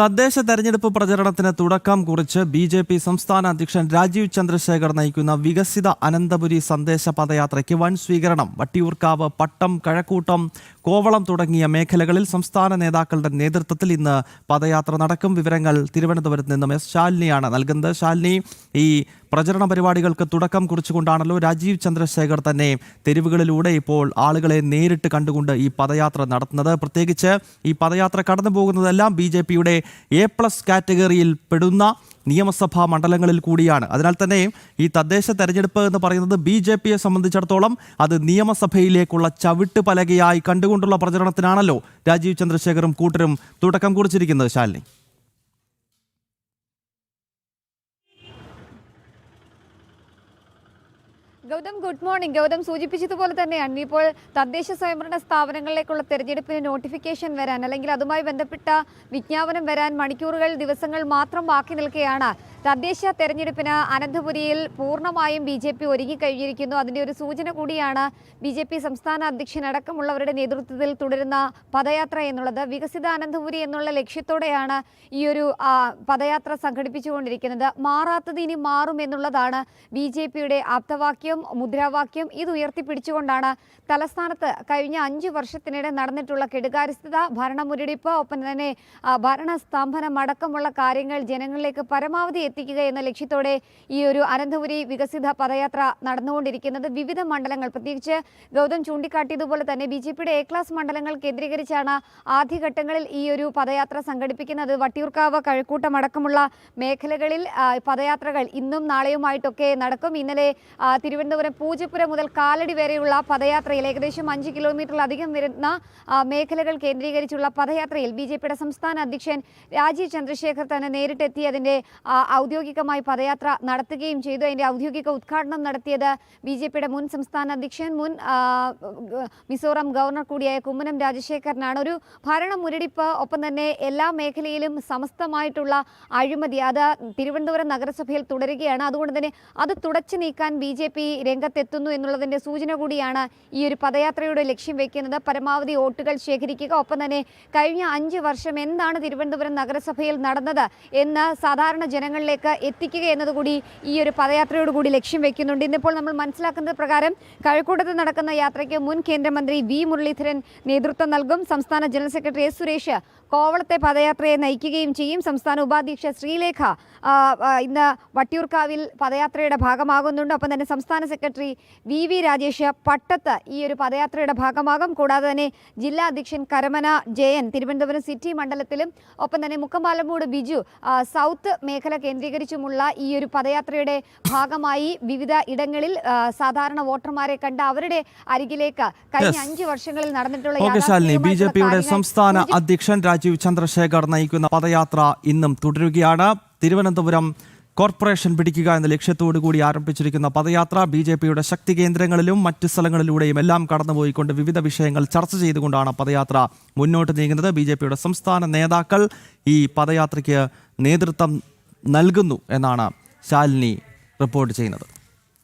തദ്ദേശ തെരഞ്ഞെടുപ്പ് പ്രചരണത്തിന് തുടക്കം കുറിച്ച് ബി ജെ പി സംസ്ഥാന അധ്യക്ഷൻ രാജീവ് ചന്ദ്രശേഖർ നയിക്കുന്ന വികസിത അനന്തപുരി സന്ദേശ പദയാത്രയ്ക്ക് വൻ സ്വീകരണം. വട്ടിയൂർക്കാവ് പട്ടം കഴക്കൂട്ടം കോവളം തുടങ്ങിയ മേഖലകളിൽ സംസ്ഥാന നേതാക്കളുടെ നേതൃത്വത്തിൽ ഇന്ന് പദയാത്ര നടക്കും. വിവരങ്ങൾ തിരുവനന്തപുരത്ത് നിന്നും എസ് ശാലിനിയാണ് നൽകുന്നത്. ശാലിനി ഈ പ്രചരണ പരിപാടികൾക്ക് തുടക്കം കുറിച്ചുകൊണ്ടാണല്ലോ രാജീവ് ചന്ദ്രശേഖർ തന്നെ തെരുവുകളിലൂടെ ഇപ്പോൾ ആളുകളെ നേരിട്ട് കണ്ടുകൊണ്ട് ഈ പദയാത്ര നടത്തുന്നത്. പ്രത്യേകിച്ച് ഈ പദയാത്ര കടന്നു പോകുന്നതെല്ലാം ബി ജെ പിയുടെ എ പ്ലസ് കാറ്റഗറിയിൽ പെടുന്ന നിയമസഭാ മണ്ഡലങ്ങളിൽ കൂടിയാണ്. അതിനാൽ തന്നെ ഈ തദ്ദേശ തെരഞ്ഞെടുപ്പ് എന്ന് പറയുന്നത് ബി ജെ പിയെ സംബന്ധിച്ചിടത്തോളം അത് നിയമസഭയിലേക്കുള്ള ചവിട്ട് പലകയായി കണ്ടുകൊണ്ടുള്ള പ്രചരണത്തിനാണല്ലോ രാജീവ് ചന്ദ്രശേഖറും കൂട്ടരും തുടക്കം കുറിച്ചിരിക്കുന്നത് ശാലിനി. ഗൗതം ഗുഡ് മോർണിംഗ് ഗൗതം സൂചിപ്പിച്ചതുപോലെ തന്നെയാണ്. ഇനിയിപ്പോൾ തദ്ദേശ സ്വയംഭരണ സ്ഥാപനങ്ങളിലേക്കുള്ള തെരഞ്ഞെടുപ്പിന് നോട്ടിഫിക്കേഷൻ വരാൻ അല്ലെങ്കിൽ അതുമായി ബന്ധപ്പെട്ട വിജ്ഞാപനം വരാൻ മണിക്കൂറുകൾ ദിവസങ്ങൾ മാത്രം ബാക്കി നിൽക്കുകയാണ്. തദ്ദേശ തെരഞ്ഞെടുപ്പിന് അനന്തപുരിയിൽ പൂർണമായും ബി ജെ പി ഒരുങ്ങിക്കഴിഞ്ഞിരിക്കുന്നു. അതിന്റെ ഒരു സൂചന കൂടിയാണ് ബി ജെ പി സംസ്ഥാന അധ്യക്ഷൻ അടക്കമുള്ളവരുടെ നേതൃത്വത്തിൽ തുടരുന്ന പദയാത്ര എന്നുള്ളത്. വികസിത അനന്തപുരി എന്നുള്ള ലക്ഷ്യത്തോടെയാണ് ഈ ഒരു പദയാത്ര സംഘടിപ്പിച്ചുകൊണ്ടിരിക്കുന്നത്. മാറാത്തത് ഇനി മാറും എന്നുള്ളതാണ് ബി ജെ പിയുടെ ആപ്തവാക്യം മുദ്രാവാക്യം. ഇത് ഉയർത്തിപ്പിടിച്ചുകൊണ്ടാണ് തലസ്ഥാനത്ത് കഴിഞ്ഞ അഞ്ച് വർഷത്തിനിടെ നടന്നിട്ടുള്ള കെടുകാര്യസ്ഥത ഭരണമുരടിപ്പ് ഒപ്പം തന്നെ ഭരണസ്തംഭനം അടക്കമുള്ള കാര്യങ്ങൾ ജനങ്ങളിലേക്ക് പരമാവധി എത്തിക്കുക എന്ന ലക്ഷ്യത്തോടെ ഈ ഒരു അനന്തപുരി വികസിത പദയാത്ര നടന്നുകൊണ്ടിരിക്കുന്നത്. വിവിധ മണ്ഡലങ്ങൾ പ്രത്യേകിച്ച് ഗൗതം ചൂണ്ടിക്കാട്ടിയതുപോലെ തന്നെ ബി ജെ പിയുടെ എ ക്ലാസ് മണ്ഡലങ്ങൾ കേന്ദ്രീകരിച്ചാണ് ആദ്യഘട്ടങ്ങളിൽ ഈ ഒരു പദയാത്ര സംഘടിപ്പിക്കുന്നത്. വട്ടിയൂർക്കാവ് കഴക്കൂട്ടം അടക്കമുള്ള മേഖലകളിൽ പദയാത്രകൾ ഇന്നും നാളെയുമായിട്ടൊക്കെ നടക്കും. ഇന്നലെ തിരുവനന്തപുരം പൂജപ്പുര മുതൽ കാലടി വരെയുള്ള പദയാത്രയിൽ ഏകദേശം അഞ്ച് കിലോമീറ്ററിലധികം വരുന്ന മേഖലകൾ കേന്ദ്രീകരിച്ചുള്ള പദയാത്രയിൽ ബി ജെ പിയുടെ സംസ്ഥാന അധ്യക്ഷൻ രാജീവ് ചന്ദ്രശേഖർ തന്നെ നേരിട്ടെത്തി അതിന്റെ ഔദ്യോഗികമായി പദയാത്ര നടത്തുകയും ചെയ്തു. അതിന്റെ ഔദ്യോഗിക ഉദ്ഘാടനം നടത്തിയത് ബി ജെ പിയുടെ മുൻ സംസ്ഥാന അധ്യക്ഷൻ മുൻ മിസോറാം ഗവർണർ കൂടിയായ കുമ്മനം രാജശേഖരനാണ്. ഒരു ഭരണ മുരടിപ്പ് ഒപ്പം തന്നെ എല്ലാ മേഖലയിലും സമസ്തമായിട്ടുള്ള അഴിമതി അത് തിരുവനന്തപുരം നഗരസഭയിൽ തുടരുകയാണ്. അതുകൊണ്ട് തന്നെ അത് തുടച്ചു നീക്കാൻ ബി ജെ പി രംഗത്തെത്തുന്നു എന്നുള്ളതിന്റെ സൂചന കൂടിയാണ് ഈ ഒരു പദയാത്രയുടെ ലക്ഷ്യം വെക്കുന്നത്. പരമാവധി വോട്ടുകൾ ശേഖരിക്കുക ഒപ്പം തന്നെ കഴിഞ്ഞ അഞ്ച് വർഷം എന്താണ് തിരുവനന്തപുരം നഗരസഭയിൽ നടന്നത് എന്ന് സാധാരണ ജനങ്ങളിലേക്ക് എത്തിക്കുക എന്നതുകൂടി ഈ ഒരു പദയാത്രയോട് കൂടി ലക്ഷ്യം വെക്കുന്നുണ്ട്. ഇന്നിപ്പോൾ നമ്മൾ മനസ്സിലാക്കുന്നത് പ്രകാരം കഴക്കൂട്ടത്ത് നടക്കുന്ന യാത്രയ്ക്ക് മുൻ കേന്ദ്രമന്ത്രി വി മുരളീധരൻ നേതൃത്വം നൽകും. സംസ്ഥാന ജനറൽ സെക്രട്ടറി എസ് സുരേഷ് കോവളത്തെ പദയാത്രയെ നയിക്കുകയും ചെയ്യും. സംസ്ഥാന ഉപാധ്യക്ഷ ശ്രീലേഖ ഇന്ന് വട്ടിയൂർക്കാവിൽ പദയാത്രയുടെ ഭാഗമാകുന്നുണ്ട്. ഒപ്പം തന്നെ സംസ്ഥാന സെക്രട്ടറി വി വി രാജേഷ് പട്ടത്ത് ഈ ഒരു പദയാത്രയുടെ ഭാഗമാകും. കൂടാതെ തന്നെ ജില്ലാ അധ്യക്ഷൻ കരമന ജയൻ തിരുവനന്തപുരം സിറ്റി മണ്ഡലത്തിലും ഒപ്പം തന്നെ മുക്കമ്പാലമൂട് ബിജു സൗത്ത് മേഖല കേന്ദ്രീകരിച്ചുമുള്ള ഈ ഒരു പദയാത്രയുടെ ഭാഗമായി വിവിധ ഇടങ്ങളിൽ സാധാരണ വോട്ടർമാരെ കണ്ട് അവരുടെ അരികിലേക്ക് കഴിഞ്ഞ. അഞ്ച് വർഷങ്ങളിൽ നടന്നിട്ടുള്ള ഓക്കെ ശാലിനി ബി ജെ പിയുടെ സംസ്ഥാന അധ്യക്ഷൻ രാജീവ് ചന്ദ്രശേഖർ നയിക്കുന്ന പദയാത്ര ഇന്നും തുടരുകയാണ്. തിരുവനന്തപുരം കോർപ്പറേഷൻ പിടിക്കുക എന്ന ലക്ഷ്യത്തോടു കൂടി ആരംഭിച്ചിരിക്കുന്ന പദയാത്ര ബി ജെ പിയുടെ ശക്തി കേന്ദ്രങ്ങളിലും മറ്റ് സ്ഥലങ്ങളിലൂടെയും എല്ലാം കടന്നുപോയിക്കൊണ്ട് വിവിധ വിഷയങ്ങൾ ചർച്ച ചെയ്തുകൊണ്ടാണ് പദയാത്ര മുന്നോട്ട് നീങ്ങുന്നത്. ബി ജെ പിയുടെ സംസ്ഥാന നേതാക്കൾ ഈ പദയാത്രയ്ക്ക് നേതൃത്വം നൽകുന്നു എന്നാണ് ശാലിനി റിപ്പോർട്ട് ചെയ്യുന്നത്.